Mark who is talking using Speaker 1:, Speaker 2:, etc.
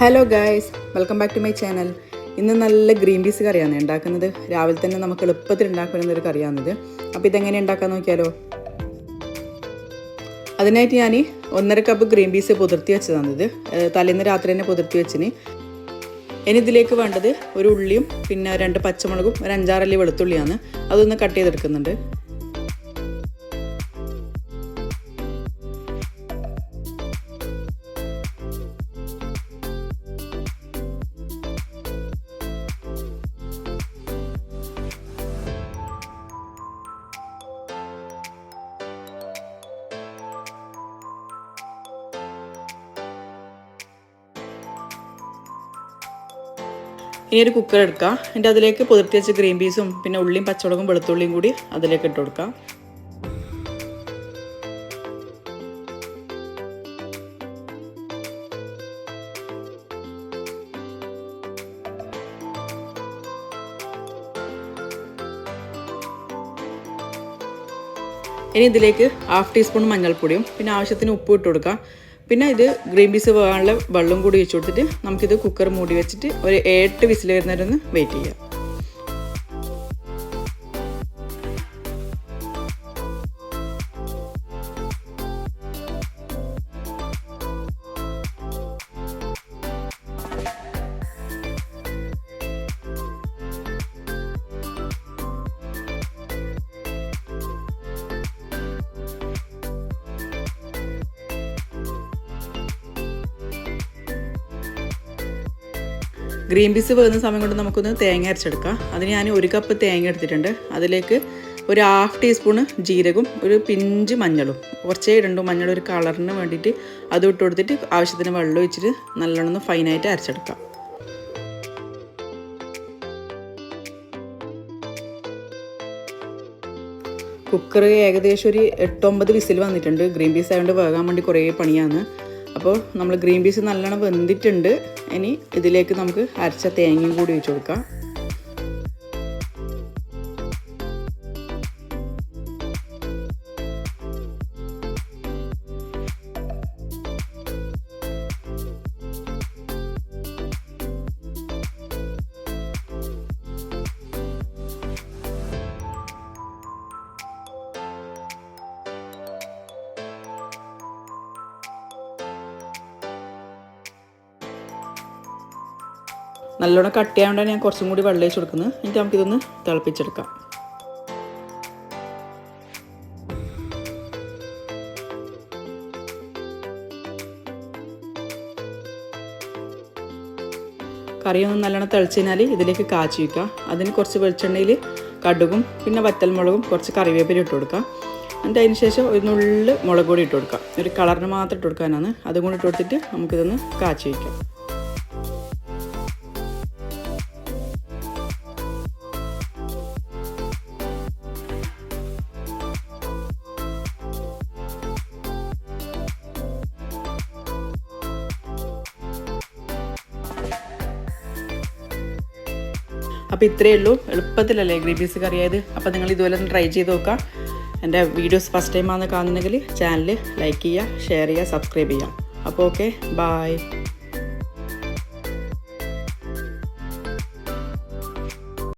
Speaker 1: Hello guys welcome back to my channel ഇന്ന് നല്ല green peas കറിയാണ് ഉണ്ടാക്കുന്നത്. രാവിലെ തന്നെ നമുക്ക് എളുപ്പത്തിൽ ഉണ്ടാക്കുന്ന ഒരു കറിയാണിത്. അപ്പോൾ ഇതെങ്ങനെ ഉണ്ടാക്കാൻ നോക്കിയാലോ? അതിനായിട്ട് ഞാൻ ഒന്നര കപ്പ് ഗ്രീൻ പീസ് പുതിർത്തി വെച്ചതാണിത് തലേന്ന് രാത്രി തന്നെ പുതിർത്തി വെച്ചിന്. ഇനി ഇതിലേക്ക് വേണ്ടത് ഒരു ഉള്ളിയും പിന്നെ രണ്ട് പച്ചമുളകും ഒരു അഞ്ചാറല്ലി വെളുത്തുള്ളിയാണ്. അതൊന്ന് കട്ട് ചെയ്തെടുക്കുന്നുണ്ട്. ഇനി ഒരു കുക്കർ എടുക്കുക എന്നിട്ട് അതിലേക്ക് പുതിർത്തി വെച്ച ഗ്രീൻ പീസും പിന്നെ ഉള്ളിയും പച്ചമുളകും വെളുത്തുള്ളിയും കൂടി അതിലേക്ക് ഇട്ട് കൊടുക്കുക ഇനി ഇതിലേക്ക് ഹാഫ് ടീസ്പൂൺ മഞ്ഞൾപ്പൊടിയും പിന്നെ ആവശ്യത്തിന് ഉപ്പ് ഇട്ട് കൊടുക്കുക പിന്നെ ഇത് ഗ്രീൻ പീസ് പോകാനുള്ള വെള്ളം കൂടി ഒഴിച്ചു കൊടുത്തിട്ട് നമുക്കിത് കുക്കർ മൂടി വെച്ചിട്ട് ഒരു എട്ട് വിസിൽ വരുന്നവരൊന്ന് വെയിറ്റ് ചെയ്യാം. ഗ്രീൻ പീസ് വേകുന്ന സമയം കൊണ്ട് നമുക്കൊന്ന് തേങ്ങ അരച്ചെടുക്കാം. അതിന് ഞാൻ ഒരു കപ്പ് തേങ്ങ എടുത്തിട്ടുണ്ട്. അതിലേക്ക് ഒരു ഹാഫ് ടീസ്പൂണ് ജീരകവും ഒരു പിഞ്ച് മഞ്ഞളും കുറച്ചേ ഇടണ്ടു മഞ്ഞൾ ഒരു കളറിന് വേണ്ടിയിട്ട് അത് ഇട്ട് കൊടുത്തിട്ട് ആവശ്യത്തിന് വെള്ളം ഒഴിച്ചിട്ട് നല്ലോണം ഒന്ന് ഫൈനായിട്ട് അരച്ചെടുക്കാം. കുക്കർ ഏകദേശം ഒരു എട്ടൊമ്പത് വിസിൽ വന്നിട്ടുണ്ട്. ഗ്രീൻ പീസ് ആയതുകൊണ്ട് വേകാൻ വേണ്ടി കുറേ പണിയാണ്. അപ്പോൾ നമ്മൾ ഗ്രീൻ പീസ് നല്ലോണം വെന്തിട്ടുണ്ട്. ഇനി ഇതിലേക്ക് നമുക്ക് അരച്ച തേങ്ങയും കൂടി ഒഴിച്ചു കൊടുക്കാം. നല്ലോണം കട്ടിയായതുകൊണ്ടാണ് ഞാൻ കുറച്ചും കൂടി വെള്ളം ഒഴിച്ച് കൊടുക്കുന്നത്. എന്നിട്ട് നമുക്കിതൊന്ന് തിളപ്പിച്ചെടുക്കാം. കറിയൊന്ന് നല്ലോണം തിളച്ച് കഴിഞ്ഞാൽ ഇതിലേക്ക് കാച്ചി വയ്ക്കുക. അതിന് കുറച്ച് വെളിച്ചെണ്ണയിൽ കടുകും പിന്നെ വറ്റൽമുളകും കുറച്ച് കറിവേപ്പില ഇട്ട് കൊടുക്കുക. എന്നിട്ട് അതിന് ശേഷം ഒരു നുള്ളിൽ മുളക് പൊടി ഇട്ട് കൊടുക്കുക. ഒരു കളറിന് മാത്രം ഇട്ട് കൊടുക്കാനാണ് അതും കൂടി ഇട്ട് കൊടുത്തിട്ട് നമുക്കിതൊന്ന് കാച്ചി വയ്ക്കാം. അപ്പോൾ ഇത്രയേ ഉള്ളൂ. എളുപ്പത്തിലല്ലേ ഗ്രീൻ പീസ് കറിയായത്? അപ്പോൾ നിങ്ങൾ ഇതുപോലെ ഒന്ന് ട്രൈ ചെയ്ത് നോക്കാം എന്റെ വീഡിയോസ് ഫസ്റ്റ് ടൈം ആണെന്ന് കാണുന്നെങ്കിൽ ചാനൽ ലൈക്ക് ചെയ്യുക ഷെയർ ചെയ്യുക സബ്സ്ക്രൈബ് ചെയ്യുക. അപ്പോൾ ഓക്കെ ബായ്